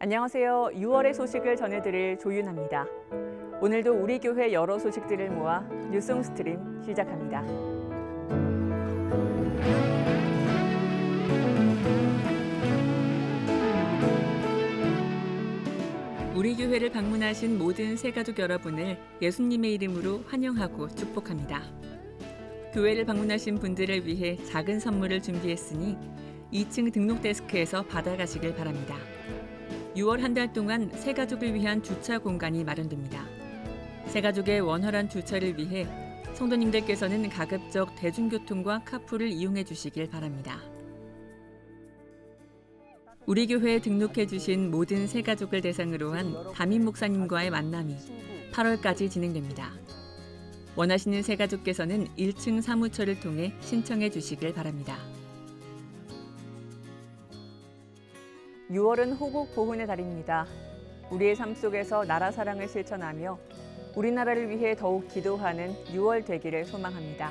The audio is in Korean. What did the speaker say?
안녕하세요. 6월의 소식을 전해드릴 조윤아입니다. 오늘도 우리 교회 여러 소식들을 모아 뉴송 스트림 시작합니다. 우리 교회를 방문하신 모든 새가족 여러분을 예수님의 이름으로 환영하고 축복합니다. 교회를 방문하신 분들을 위해 작은 선물을 준비했으니 2층 등록 데스크에서 받아가시길 바랍니다. 6월 한 달 동안 새 가족을 위한 주차 공간이 마련됩니다. 새 가족의 원활한 주차를 위해 성도님들께서는 가급적 대중교통과 카풀을 이용해 주시길 바랍니다. 우리 교회에 등록해 주신 모든 새 가족을 대상으로 한 담임 목사님과의 만남이 8월까지 진행됩니다. 원하시는 새 가족께서는 1층 사무처를 통해 신청해 주시길 바랍니다. 6월은 호국 보훈의 달입니다. 우리의 삶 속에서 나라 사랑을 실천하며 우리나라를 위해 더욱 기도하는 6월 되기를 소망합니다.